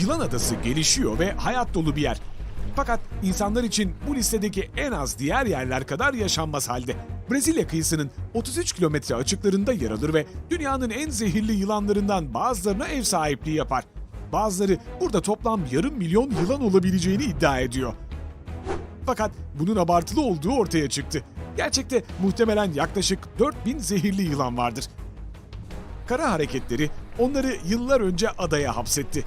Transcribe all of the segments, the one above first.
Yılan Adası gelişiyor ve hayat dolu bir yer. Fakat insanlar için bu listedeki en az diğer yerler kadar yaşanmaz halde. Brezilya kıyısının 33 kilometre açıklarında yer alır ve dünyanın en zehirli yılanlarından bazılarına ev sahipliği yapar. Bazıları burada toplam yarım milyon yılan olabileceğini iddia ediyor. Fakat bunun abartılı olduğu ortaya çıktı. Gerçekte muhtemelen yaklaşık 4000 zehirli yılan vardır. Kara hareketleri onları yıllar önce adaya hapsetti.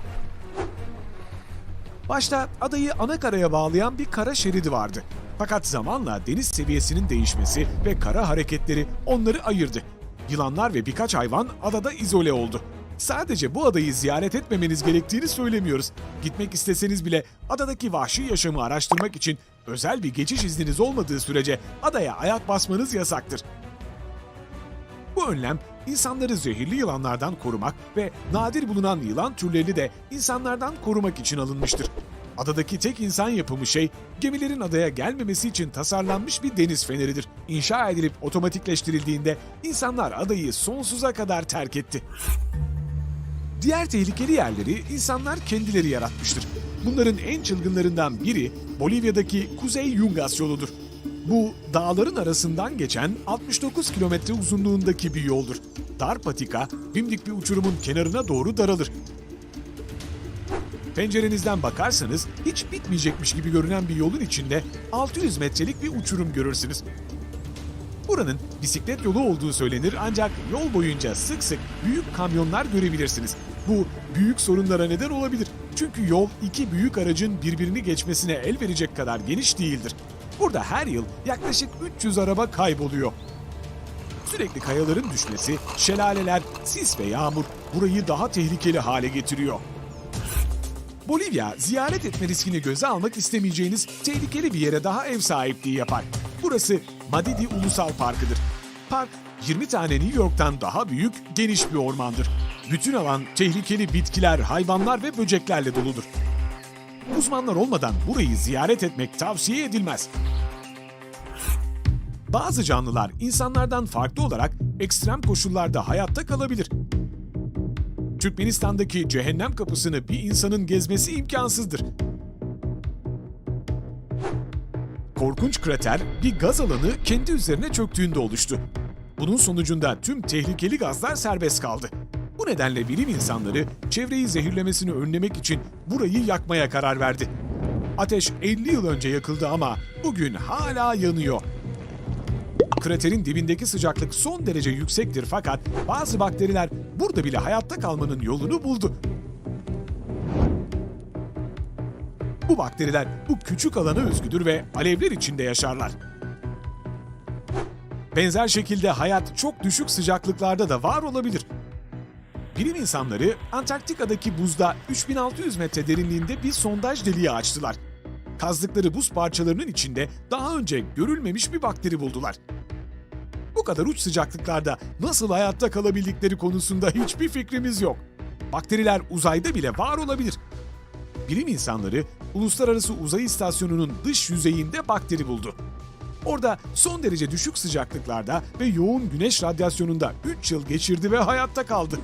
Başta adayı ana karaya bağlayan bir kara şeridi vardı. Fakat zamanla deniz seviyesinin değişmesi ve kara hareketleri onları ayırdı. Yılanlar ve birkaç hayvan adada izole oldu. Sadece bu adayı ziyaret etmemeniz gerektiğini söylemiyoruz. Gitmek isteseniz bile adadaki vahşi yaşamı araştırmak için özel bir geçiş izniniz olmadığı sürece adaya ayak basmanız yasaktır. Bu önlem insanları zehirli yılanlardan korumak ve nadir bulunan yılan türlerini de insanlardan korumak için alınmıştır. Adadaki tek insan yapımı şey gemilerin adaya gelmemesi için tasarlanmış bir deniz feneridir. İnşa edilip otomatikleştirildiğinde insanlar adayı sonsuza kadar terk etti. Diğer tehlikeli yerleri insanlar kendileri yaratmıştır. Bunların en çılgınlarından biri Bolivya'daki Kuzey Yungas yoludur. Bu dağların arasından geçen 69 kilometre uzunluğundaki bir yoldur. Dar patika, dimdik bir uçurumun kenarına doğru daralır. Pencerenizden bakarsanız hiç bitmeyecekmiş gibi görünen bir yolun içinde 600 metrelik bir uçurum görürsünüz. Buranın bisiklet yolu olduğu söylenir ancak yol boyunca sık sık büyük kamyonlar görebilirsiniz. Bu büyük sorunlara neden olabilir. Çünkü yol iki büyük aracın birbirini geçmesine el verecek kadar geniş değildir. Burada her yıl yaklaşık 300 araba kayboluyor. Sürekli kayaların düşmesi, şelaleler, sis ve yağmur burayı daha tehlikeli hale getiriyor. Bolivya, ziyaret etme riskini göze almak istemeyeceğiniz tehlikeli bir yere daha ev sahipliği yapar. Burası Madidi Ulusal Parkı'dır. Park, 20 tane New York'tan daha büyük, geniş bir ormandır. Bütün alan tehlikeli bitkiler, hayvanlar ve böceklerle doludur. Uzmanlar olmadan burayı ziyaret etmek tavsiye edilmez. Bazı canlılar insanlardan farklı olarak ekstrem koşullarda hayatta kalabilir. Türkmenistan'daki cehennem kapısını bir insanın gezmesi imkansızdır. Korkunç krater bir gaz alanı kendi üzerine çöktüğünde oluştu. Bunun sonucunda tüm tehlikeli gazlar serbest kaldı. Nedenle bilim insanları çevreyi zehirlemesini önlemek için burayı yakmaya karar verdi. Ateş 50 yıl önce yakıldı ama bugün hala yanıyor. Kraterin dibindeki sıcaklık son derece yüksektir fakat bazı bakteriler burada bile hayatta kalmanın yolunu buldu. Bu bakteriler bu küçük alana özgüdür ve alevler içinde yaşarlar. Benzer şekilde hayat çok düşük sıcaklıklarda da var olabilir. Bilim insanları Antarktika'daki buzda 3600 metre derinliğinde bir sondaj deliği açtılar. Kazdıkları buz parçalarının içinde daha önce görülmemiş bir bakteri buldular. Bu kadar uç sıcaklıklarda nasıl hayatta kalabildikleri konusunda hiçbir fikrimiz yok. Bakteriler uzayda bile var olabilir. Bilim insanları Uluslararası Uzay İstasyonu'nun dış yüzeyinde bakteri buldu. Orada son derece düşük sıcaklıklarda ve yoğun güneş radyasyonunda 3 yıl geçirdi ve hayatta kaldı.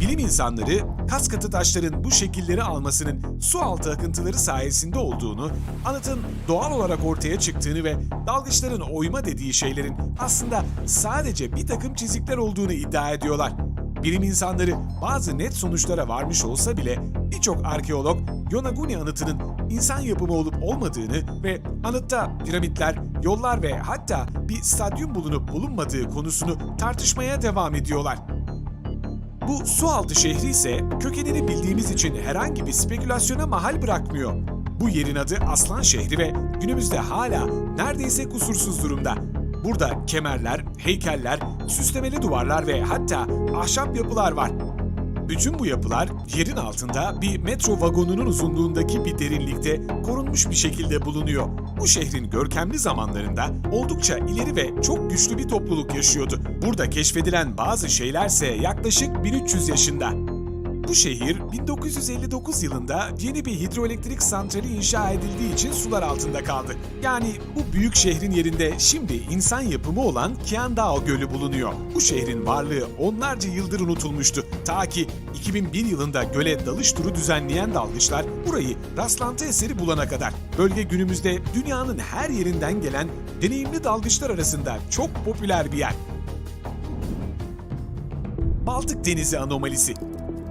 Bilim insanları kas katı taşların bu şekilleri almasının su altı akıntıları sayesinde olduğunu, anıtın doğal olarak ortaya çıktığını ve dalgıçların oyma dediği şeylerin aslında sadece bir takım çizikler olduğunu iddia ediyorlar. Bilim insanları bazı net sonuçlara varmış olsa bile birçok arkeolog Yonaguni anıtının insan yapımı olup olmadığını ve anıtta piramitler, yollar ve hatta bir stadyum bulunup bulunmadığı konusunu tartışmaya devam ediyorlar. Bu sualtı şehri ise kökenini bildiğimiz için herhangi bir spekülasyona mahal bırakmıyor. Bu yerin adı Aslan şehri ve günümüzde hala neredeyse kusursuz durumda. Burada kemerler, heykeller, süslemeli duvarlar ve hatta ahşap yapılar var. Bütün bu yapılar yerin altında bir metro vagonunun uzunluğundaki bir derinlikte korunmuş bir şekilde bulunuyor. Bu şehrin görkemli zamanlarında oldukça ileri ve çok güçlü bir topluluk yaşıyordu. Burada keşfedilen bazı şeylerse yaklaşık 1300 yaşında. Bu şehir 1959 yılında yeni bir hidroelektrik santrali inşa edildiği için sular altında kaldı. Yani bu büyük şehrin yerinde şimdi insan yapımı olan Kiandao Gölü bulunuyor. Bu şehrin varlığı onlarca yıldır unutulmuştu. Ta ki 2001 yılında göle dalış turu düzenleyen dalgıçlar burayı rastlantı eseri bulana kadar. Bölge günümüzde dünyanın her yerinden gelen deneyimli dalgıçlar arasında çok popüler bir yer. Baltık Denizi anomalisi.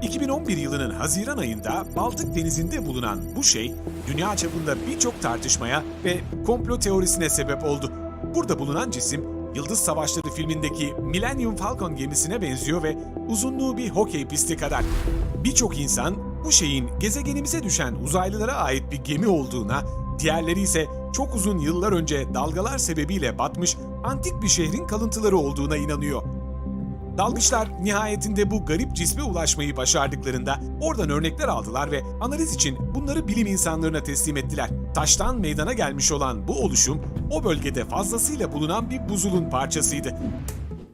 2011 yılının Haziran ayında Baltık Denizi'nde bulunan bu şey, dünya çapında birçok tartışmaya ve komplo teorisine sebep oldu. Burada bulunan cisim, Yıldız Savaşları filmindeki Millennium Falcon gemisine benziyor ve uzunluğu bir hokey pisti kadar. Birçok insan bu şeyin gezegenimize düşen uzaylılara ait bir gemi olduğuna, diğerleri ise çok uzun yıllar önce dalgalar sebebiyle batmış antik bir şehrin kalıntıları olduğuna inanıyor. Dalgıçlar nihayetinde bu garip cisme ulaşmayı başardıklarında oradan örnekler aldılar ve analiz için bunları bilim insanlarına teslim ettiler. Taştan meydana gelmiş olan bu oluşum o bölgede fazlasıyla bulunan bir buzulun parçasıydı.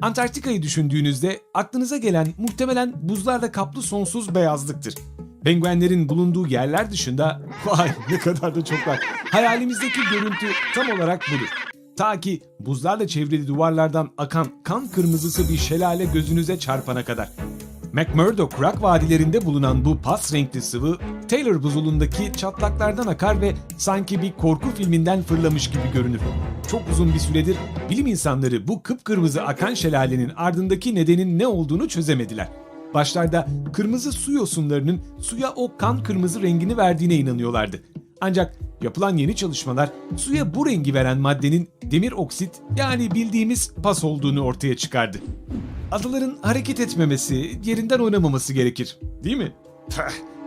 Antarktika'yı düşündüğünüzde aklınıza gelen muhtemelen buzlarla kaplı sonsuz beyazlıktır. Penguenlerin bulunduğu yerler dışında vay ne kadar da çok var. Hayalimizdeki görüntü tam olarak budur. Ta ki buzlarla çevrili duvarlardan akan kan kırmızısı bir şelale gözünüze çarpana kadar. McMurdo Kurak vadilerinde bulunan bu pas renkli sıvı, Taylor buzulundaki çatlaklardan akar ve sanki bir korku filminden fırlamış gibi görünür. Çok uzun bir süredir bilim insanları bu kıpkırmızı akan şelalenin ardındaki nedenin ne olduğunu çözemediler. Başlarda kırmızı su yosunlarının suya o kan kırmızı rengini verdiğine inanıyorlardı. Ancak yapılan yeni çalışmalar suya bu rengi veren maddenin demir oksit yani bildiğimiz pas olduğunu ortaya çıkardı. Adaların hareket etmemesi, yerinden oynamaması gerekir. Değil mi?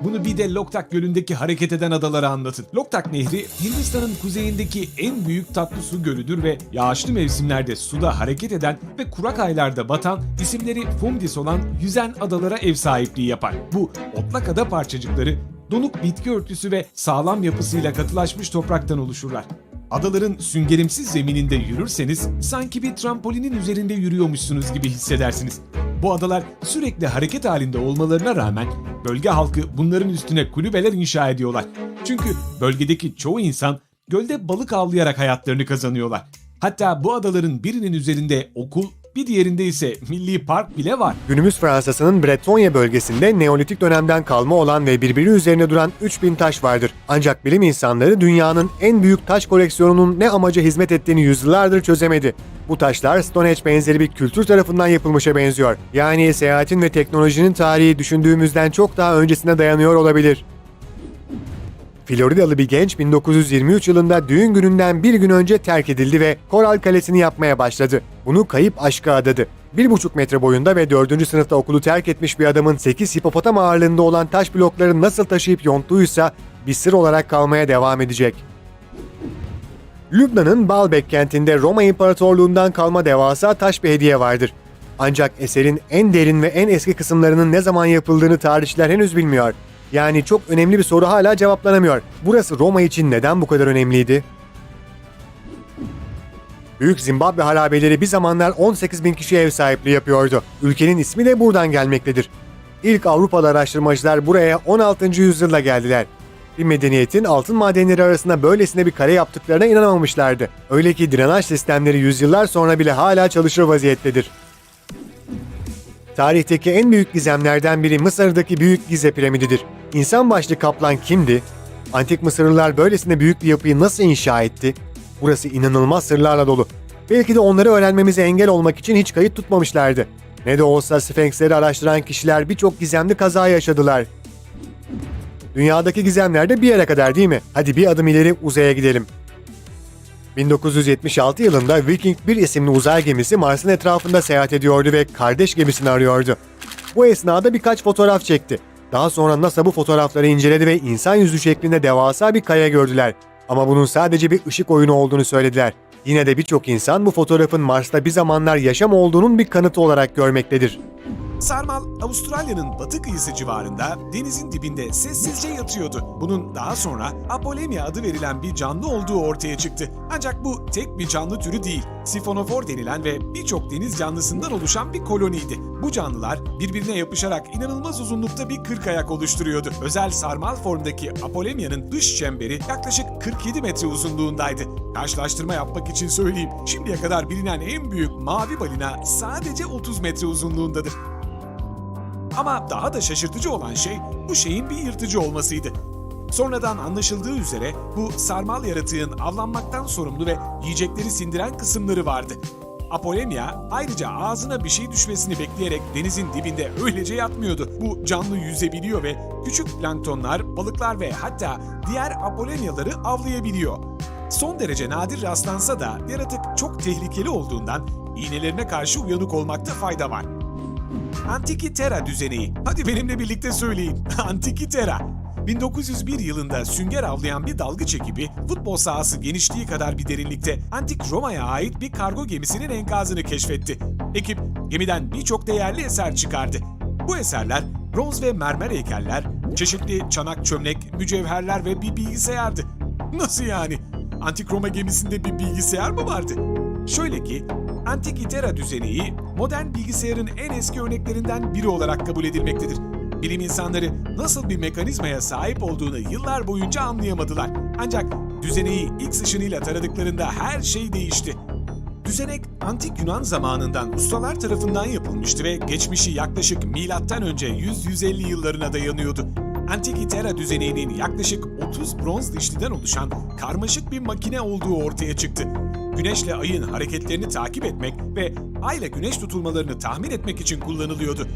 Bunu bir de Loktak Gölü'ndeki hareket eden adalara anlatın. Loktak Nehri, Hindistan'ın kuzeyindeki en büyük tatlı su gölüdür ve yağışlı mevsimlerde suda hareket eden ve kurak aylarda batan, isimleri Fumdis olan yüzen adalara ev sahipliği yapar. Bu otlak ada parçacıkları donuk bitki örtüsü ve sağlam yapısıyla katılaşmış topraktan oluşurlar. Adaların süngerimsiz zemininde yürürseniz sanki bir trampolinin üzerinde yürüyormuşsunuz gibi hissedersiniz. Bu adalar sürekli hareket halinde olmalarına rağmen bölge halkı bunların üstüne kulübeler inşa ediyorlar. Çünkü bölgedeki çoğu insan gölde balık avlayarak hayatlarını kazanıyorlar. Hatta bu adaların birinin üzerinde okul, bir diğerinde ise milli park bile var. Günümüz Fransa'sının Bretonya bölgesinde Neolitik dönemden kalma olan ve birbiri üzerine duran 3000 taş vardır. Ancak bilim insanları dünyanın en büyük taş koleksiyonunun ne amaca hizmet ettiğini yüzyıllardır çözemedi. Bu taşlar Stonehenge benzeri bir kültür tarafından yapılmışa benziyor. Yani seyahatin ve teknolojinin tarihi düşündüğümüzden çok daha öncesine dayanıyor olabilir. Floridalı bir genç 1923 yılında düğün gününden bir gün önce terk edildi ve Koral Kalesi'ni yapmaya başladı. Bunu kayıp aşka adadı. 1,5 metre boyunda ve 4. sınıfta okulu terk etmiş bir adamın 8 hipopotam ağırlığında olan taş blokları nasıl taşıyıp yonttuğuysa bir sır olarak kalmaya devam edecek. Lübnan'ın Baalbek kentinde Roma İmparatorluğundan kalma devasa taş bir hediye vardır. Ancak eserin en derin ve en eski kısımlarının ne zaman yapıldığını tarihçiler henüz bilmiyor. Yani çok önemli bir soru hala cevaplanamıyor. Burası Roma için neden bu kadar önemliydi? Büyük Zimbabwe harabeleri bir zamanlar 18 bin kişiye ev sahipliği yapıyordu. Ülkenin ismi de buradan gelmektedir. İlk Avrupalı araştırmacılar buraya 16. yüzyılda geldiler. Bir medeniyetin altın madenleri arasında böylesine bir kale yaptıklarına inanamamışlardı. Öyle ki drenaj sistemleri yüzyıllar sonra bile hala çalışır vaziyettedir. Tarihteki en büyük gizemlerden biri Mısır'daki Büyük Gize piramididir. İnsan başlı kaplan kimdi? Antik Mısırlılar böylesine büyük bir yapıyı nasıl inşa etti? Burası inanılmaz sırlarla dolu. Belki de onları öğrenmemize engel olmak için hiç kayıt tutmamışlardı. Ne de olsa Sfenksleri araştıran kişiler birçok gizemli kaza yaşadılar. Dünyadaki gizemler de bir yere kadar değil mi? Hadi bir adım ileri uzaya gidelim. 1976 yılında Viking 1 isimli uzay gemisi Mars'ın etrafında seyahat ediyordu ve kardeş gemisini arıyordu. Bu esnada birkaç fotoğraf çekti. Daha sonra NASA bu fotoğrafları inceledi ve insan yüzü şeklinde devasa bir kaya gördüler. Ama bunun sadece bir ışık oyunu olduğunu söylediler. Yine de birçok insan bu fotoğrafın Mars'ta bir zamanlar yaşam olduğunun bir kanıtı olarak görmektedir. Sarmal, Avustralya'nın batı kıyısı civarında denizin dibinde sessizce yatıyordu. Bunun daha sonra Apolemia adı verilen bir canlı olduğu ortaya çıktı. Ancak bu tek bir canlı türü değil. Sifonofor denilen ve birçok deniz canlısından oluşan bir koloniydi. Bu canlılar birbirine yapışarak inanılmaz uzunlukta bir kırk ayak oluşturuyordu. Özel sarmal formdaki Apolemia'nın dış çemberi yaklaşık 47 metre uzunluğundaydı. Karşılaştırma yapmak için söyleyeyim. Şimdiye kadar bilinen en büyük mavi balina sadece 30 metre uzunluğundadır. Ama daha da şaşırtıcı olan şey bu şeyin bir yırtıcı olmasıydı. Sonradan anlaşıldığı üzere bu sarmal yaratığın avlanmaktan sorumlu ve yiyecekleri sindiren kısımları vardı. Apolemia ayrıca ağzına bir şey düşmesini bekleyerek denizin dibinde öylece yatmıyordu. Bu canlı yüzebiliyor ve küçük planktonlar, balıklar ve hatta diğer apolemyaları avlayabiliyor. Son derece nadir rastlansa da yaratık çok tehlikeli olduğundan iğnelerine karşı uyanık olmakta fayda var. Antikitera düzeneği. Hadi benimle birlikte söyleyin. Antikitera. 1901 yılında sünger avlayan bir dalgıç ekibi futbol sahası genişliği kadar bir derinlikte Antik Roma'ya ait bir kargo gemisinin enkazını keşfetti. Ekip gemiden birçok değerli eser çıkardı. Bu eserler bronz ve mermer heykeller, çeşitli çanak çömlek, mücevherler ve bir bilgisayardı. Nasıl yani? Antik Roma gemisinde bir bilgisayar mı vardı? Şöyle ki, Antik İtera düzeneği modern bilgisayarın en eski örneklerinden biri olarak kabul edilmektedir. Bilim insanları nasıl bir mekanizmaya sahip olduğunu yıllar boyunca anlayamadılar. Ancak düzeneği X ışınıyla taradıklarında her şey değişti. Düzenek antik Yunan zamanından ustalar tarafından yapılmıştı ve geçmişi yaklaşık milattan önce 100-150 yıllarına dayanıyordu. Antikitera düzeneğinin yaklaşık 30 bronz dişliden oluşan karmaşık bir makine olduğu ortaya çıktı. Güneşle ayın hareketlerini takip etmek ve ayla güneş tutulmalarını tahmin etmek için kullanılıyordu.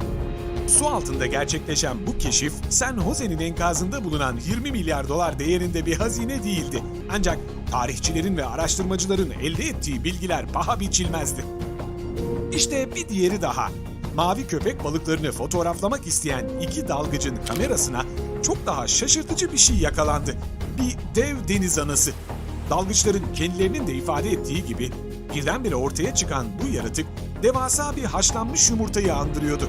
Su altında gerçekleşen bu keşif San Jose'nin enkazında bulunan 20 milyar dolar değerinde bir hazine değildi. Ancak tarihçilerin ve araştırmacıların elde ettiği bilgiler paha biçilmezdi. İşte bir diğeri daha. Mavi köpek balıklarını fotoğraflamak isteyen iki dalgıcın kamerasına çok daha şaşırtıcı bir şey yakalandı. Bir dev deniz anası. Dalgıçların kendilerinin de ifade ettiği gibi birdenbire ortaya çıkan bu yaratık devasa bir haşlanmış yumurtayı andırıyordu.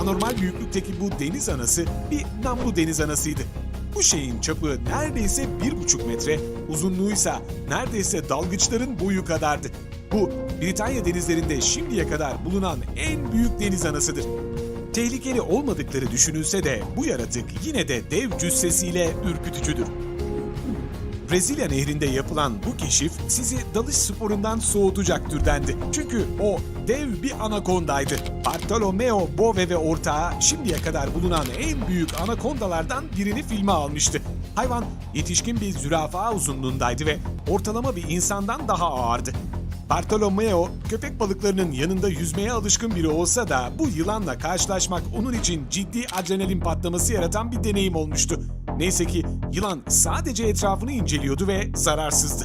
Anormal büyüklükteki bu deniz anası bir namlu deniz anasıydı. Bu şeyin çapı neredeyse bir buçuk metre, uzunluğuysa neredeyse dalgıçların boyu kadardı. Bu Britanya denizlerinde şimdiye kadar bulunan en büyük deniz anasıdır. Tehlikeli olmadıkları düşünülse de bu yaratık yine de dev cüssesiyle ürkütücüdür. Brezilya nehrinde yapılan bu keşif sizi dalış sporundan soğutacaktır dendi. Çünkü o dev bir anakondaydı. Bartolomeo Bove ve ortağı şimdiye kadar bulunan en büyük anakondalardan birini filme almıştı. Hayvan yetişkin bir zürafa uzunluğundaydı ve ortalama bir insandan daha ağırdı. Bartolomeo köpek balıklarının yanında yüzmeye alışkın biri olsa da bu yılanla karşılaşmak onun için ciddi adrenalin patlaması yaratan bir deneyim olmuştu. Neyse ki yılan sadece etrafını inceliyordu ve zararsızdı.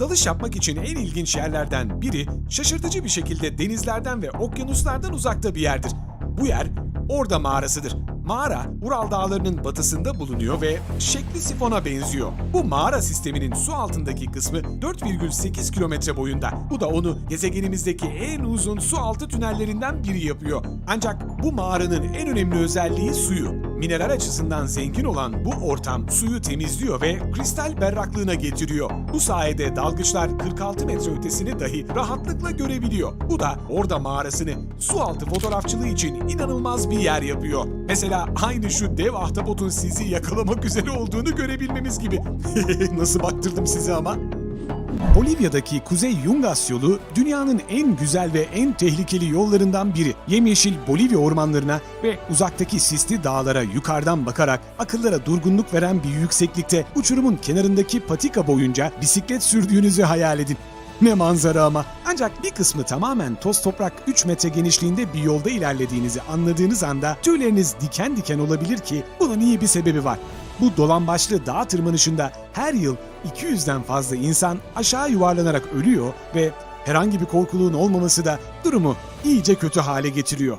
Dalış yapmak için en ilginç yerlerden biri şaşırtıcı bir şekilde denizlerden ve okyanuslardan uzakta bir yerdir. Bu yer Orada mağarasıdır. Mağara, Ural Dağları'nın batısında bulunuyor ve şekli sifona benziyor. Bu mağara sisteminin su altındaki kısmı 4,8 kilometre boyunda. Bu da onu gezegenimizdeki en uzun su altı tünellerinden biri yapıyor. Ancak bu mağaranın en önemli özelliği suyu. Mineral açısından zengin olan bu ortam suyu temizliyor ve kristal berraklığına getiriyor. Bu sayede dalgıçlar 46 metre ötesini dahi rahatlıkla görebiliyor. Bu da orada mağarasını su altı fotoğrafçılığı için inanılmaz bir yer yapıyor. Mesela aynı şu dev ahtapotun sizi yakalamak üzere olduğunu görebilmemiz gibi. Nasıl baktırdım sizi ama? Bolivya'daki Kuzey Yungas yolu dünyanın en güzel ve en tehlikeli yollarından biri. Yemyeşil Bolivya ormanlarına ve uzaktaki sisli dağlara yukarıdan bakarak akıllara durgunluk veren bir yükseklikte uçurumun kenarındaki patika boyunca bisiklet sürdüğünüzü hayal edin. Ne manzara ama. Ancak bir kısmı tamamen toz toprak 3 metre genişliğinde bir yolda ilerlediğinizi anladığınız anda tüyleriniz diken diken olabilir ki bunun iyi bir sebebi var. Bu dolambaçlı dağ tırmanışında her yıl 200'den fazla insan aşağı yuvarlanarak ölüyor ve herhangi bir korkuluğun olmaması da durumu iyice kötü hale getiriyor.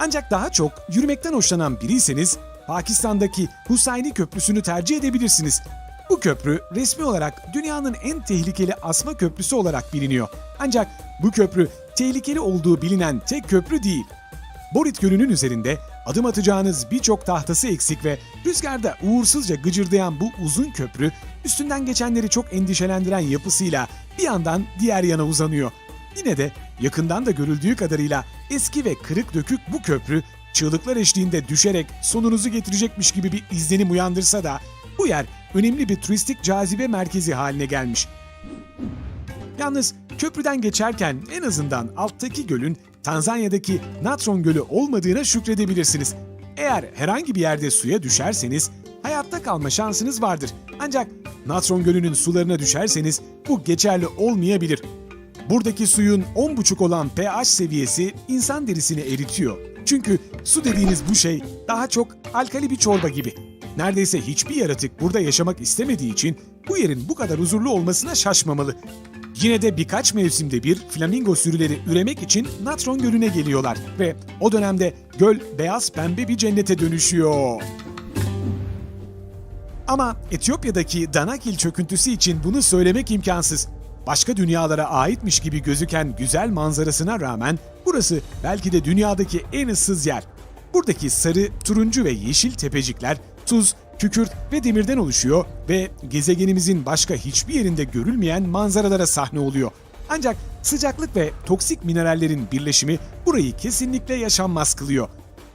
Ancak daha çok yürümekten hoşlanan biriyseniz Pakistan'daki Husayni Köprüsü'nü tercih edebilirsiniz. Bu köprü resmi olarak dünyanın en tehlikeli asma köprüsü olarak biliniyor. Ancak bu köprü tehlikeli olduğu bilinen tek köprü değil. Borit Gölü'nün üzerinde adım atacağınız birçok tahtası eksik ve rüzgarda uğursuzca gıcırdayan bu uzun köprü üstünden geçenleri çok endişelendiren yapısıyla bir yandan diğer yana uzanıyor. Yine de yakından da görüldüğü kadarıyla eski ve kırık dökük bu köprü çığlıklar eşliğinde düşerek sonunuzu getirecekmiş gibi bir izlenim uyandırsa da bu yer önemli bir turistik cazibe merkezi haline gelmiş. Yalnız köprüden geçerken en azından alttaki gölün Tanzanya'daki Natron Gölü olmadığına şükredebilirsiniz. Eğer herhangi bir yerde suya düşerseniz hayatta kalma şansınız vardır. Ancak Natron Gölü'nün sularına düşerseniz bu geçerli olmayabilir. Buradaki suyun 10,5 olan pH seviyesi insan derisini eritiyor. Çünkü su dediğiniz bu şey daha çok alkali bir çorba gibi. Neredeyse hiçbir yaratık burada yaşamak istemediği için bu yerin bu kadar huzurlu olmasına şaşmamalı. Yine de birkaç mevsimde bir flamingo sürüleri üremek için Natron Gölü'ne geliyorlar ve o dönemde göl beyaz pembe bir cennete dönüşüyor. Ama Etiyopya'daki Danakil çöküntüsü için bunu söylemek imkansız. Başka dünyalara aitmiş gibi gözüken güzel manzarasına rağmen burası belki de dünyadaki en ıssız yer. Buradaki sarı, turuncu ve yeşil tepecikler tuz, kükürt ve demirden oluşuyor ve gezegenimizin başka hiçbir yerinde görülmeyen manzaralara sahne oluyor. Ancak sıcaklık ve toksik minerallerin birleşimi burayı kesinlikle yaşanmaz kılıyor.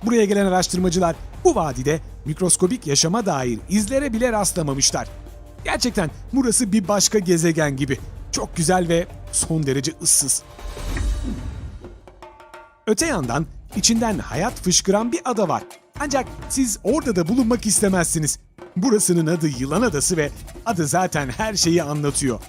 Buraya gelen araştırmacılar bu vadide mikroskobik yaşama dair izlere bile rastlamamışlar. Gerçekten burası bir başka gezegen gibi. Çok güzel ve son derece ıssız. Öte yandan içinden hayat fışkıran bir ada var. Ancak siz orada da bulunmak istemezsiniz. Burasının adı Yılan Adası ve adı zaten her şeyi anlatıyor.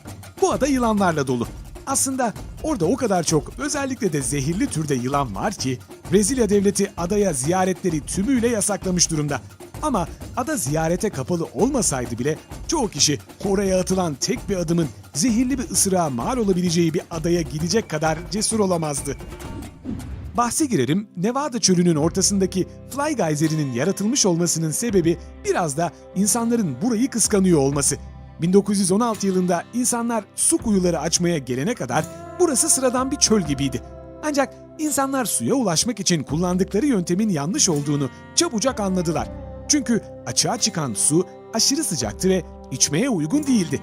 Bu ada yılanlarla dolu. Aslında orada o kadar çok özellikle de zehirli türde yılan var ki Brezilya devleti adaya ziyaretleri tümüyle yasaklamış durumda. Ama ada ziyarete kapalı olmasaydı bile çoğu kişi oraya atılan tek bir adımın zehirli bir ısırığa mal olabileceği bir adaya gidecek kadar cesur olamazdı. Bahse girerim, Nevada çölünün ortasındaki Fly Geyser'inin yaratılmış olmasının sebebi biraz da insanların burayı kıskanıyor olması. 1916 yılında insanlar su kuyuları açmaya gelene kadar burası sıradan bir çöl gibiydi. Ancak insanlar suya ulaşmak için kullandıkları yöntemin yanlış olduğunu çabucak anladılar. Çünkü açığa çıkan su aşırı sıcaktı ve içmeye uygun değildi.